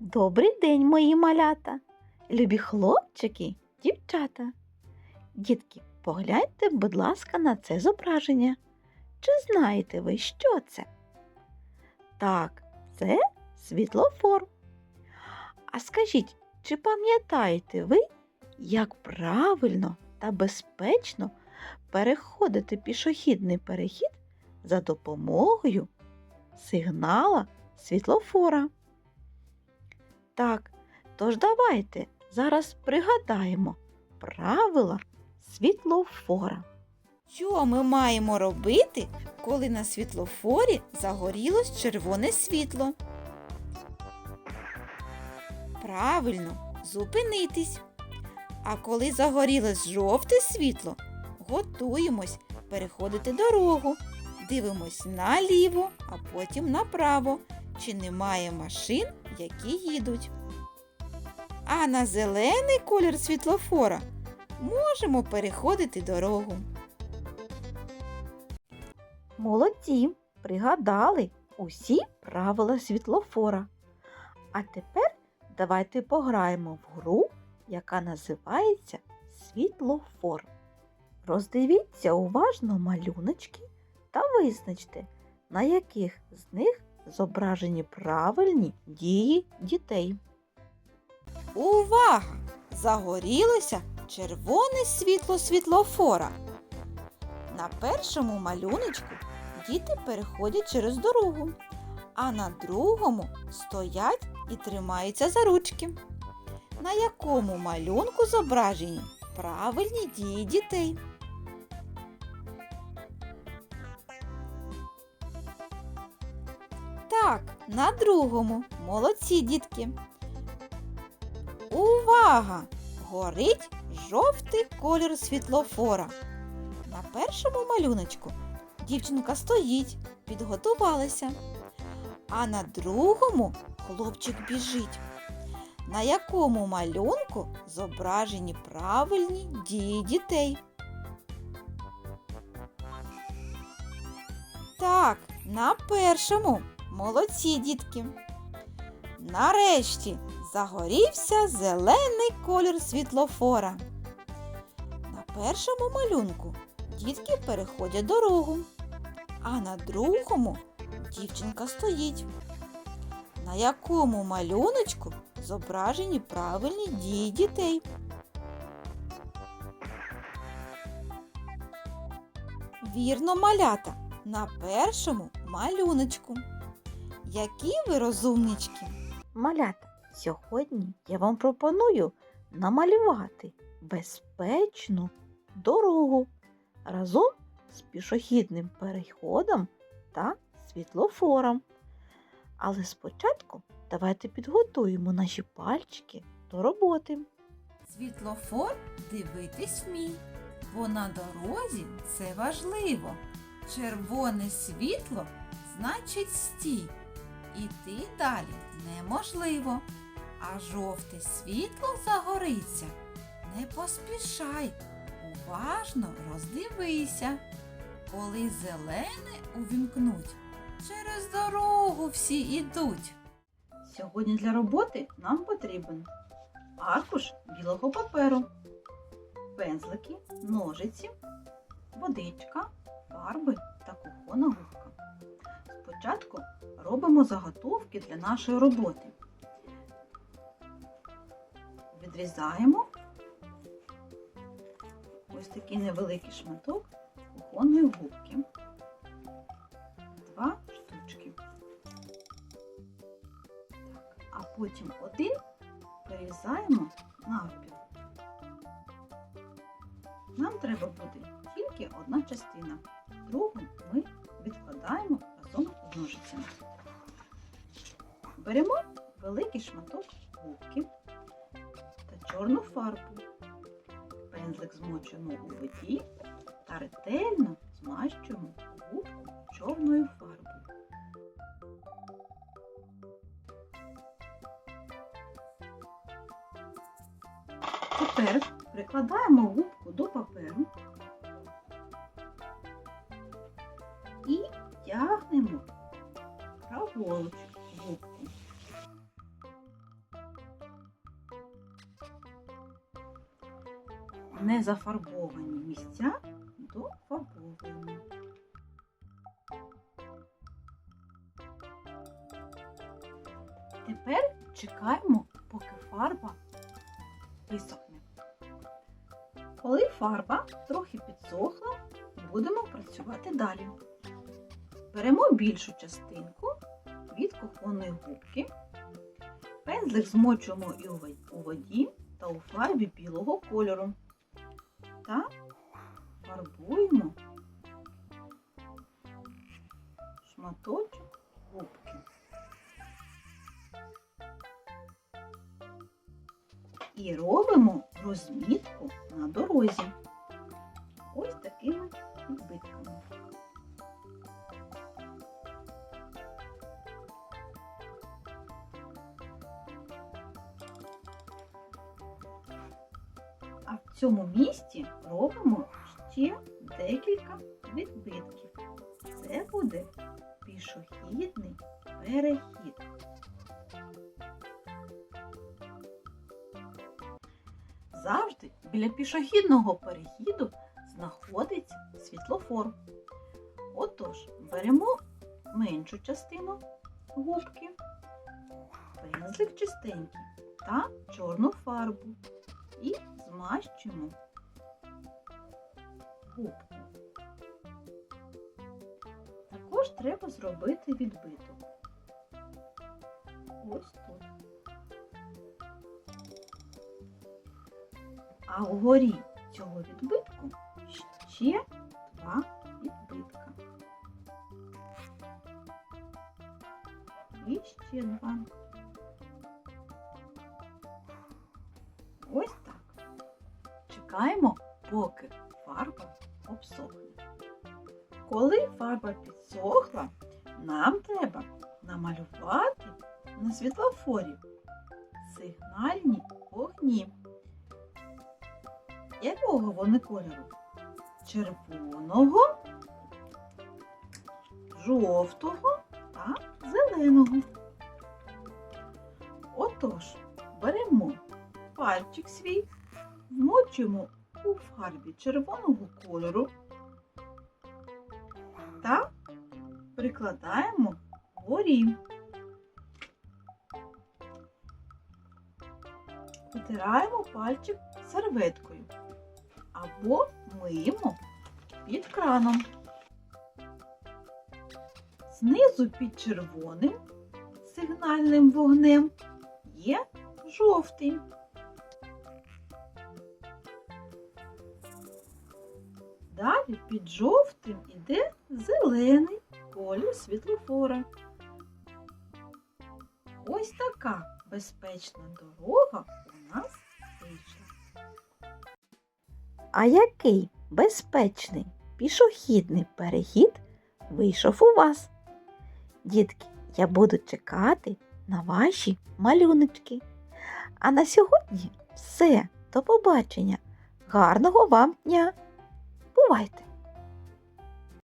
Добрий день, мої малята, любі хлопчики, дівчата. Дітки, погляньте, будь ласка, на це зображення. Чи знаєте ви, що це? Так, це світлофор. А скажіть, чи пам'ятаєте ви, як правильно та безпечно переходити пішохідний перехід за допомогою сигнала світлофора? Так, тож давайте зараз пригадаємо правила світлофора. Що ми маємо робити, коли на світлофорі загорілось червоне світло? Правильно, зупинитись. А коли загорілось жовте світло, готуємось переходити дорогу. Дивимось наліво, а потім направо, чи немає машин, які їдуть. А на зелений колір світлофора можемо переходити дорогу. Молодці, пригадали усі правила світлофора. А тепер давайте пограємо в гру, яка називається світлофор. Роздивіться уважно малюночки та визначте, на яких з них зображені правильні дії дітей. Увага! Загорілося червоне світло світлофора. На першому малюночку діти переходять через дорогу, а на другому стоять і тримаються за ручки. На якому малюнку зображені правильні дії дітей? Так, на другому. Молодці, дітки. Увага! Горить жовтий колір світлофора. На першому малюночку дівчинка стоїть, підготувалася. А на другому хлопчик біжить. На якому малюнку зображені правильні дії дітей? Так, на першому. Молодці, дітки. Нарешті загорівся зелений колір світлофора. На першому малюнку дітки переходять дорогу, а на другому дівчинка стоїть. На якому малюночку зображені правильні дії дітей? Вірно, малята, на першому малюночку. Які ви розумнички? Малята, сьогодні я вам пропоную намалювати безпечну дорогу разом з пішохідним переходом та світлофором. Але спочатку давайте підготуємо наші пальчики до роботи. Світлофор дивитись вмій, бо на дорозі це важливо. Червоне світло значить стій. Іти далі неможливо. А жовте світло загориться. Не поспішай, уважно роздивися. Коли зелене увімкнуть, через дорогу всі ідуть. Сьогодні для роботи нам потрібен аркуш білого паперу, пензлики, ножиці, водичка, фарби та кухонна губка. Спочатку робимо заготовки для нашої роботи. Відрізаємо ось такий невеликий шматок кухонної губки. Два штучки. а потім один перерізаємо навпіл. Нам треба буде тільки одна частина. Другу ми відкладаємо разом з ножицями. Беремо великий шматок губки та чорну фарбу. Пензлик змочуємо у воді та ретельно змащуємо губку чорною фарбою. Тепер прикладаємо губку до паперу вдягнемо праволочку губку. Незафарбовані місця дофарбовуємо. Тепер чекаємо, поки фарба висохне. Коли фарба трохи підсохла, будемо працювати далі. Беремо більшу частинку від кухонної губки, пензлик змочуємо і у воді та у фарбі білого кольору та фарбуємо шматочок губки. І робимо розмітку на дорозі. В цьому місці робимо ще декілька відбитків. Це буде пішохідний перехід. Завжди біля пішохідного перехіду знаходиться світлофор. Отож, беремо меншу частину губки, пензлик чистенький та чорну фарбу і змащуємо губку. Також треба зробити відбиток. Ось тут. А вгорі цього відбитку ще два відбитка. І ще два. Ось так. Чекаємо, поки фарба обсохне. Коли фарба підсохла, нам треба намалювати на світлофорі сигнальні вогні. Якого вони кольору? Червоного, жовтого та зеленого. Отож, беремо пальчик свій, вмочуємо у фарбі червоного кольору та прикладаємо вгорі. Витираємо пальчик серветкою або миємо під краном. Знизу під червоним сигнальним вогнем є жовтий. Далі під жовтим іде зелений колір світлофора. Ось така безпечна дорога у нас вийшла. А який безпечний пішохідний перехід вийшов у вас? Дітки, я буду чекати на ваші малюночки. А на сьогодні все. До побачення. Гарного вам дня! Бувайте!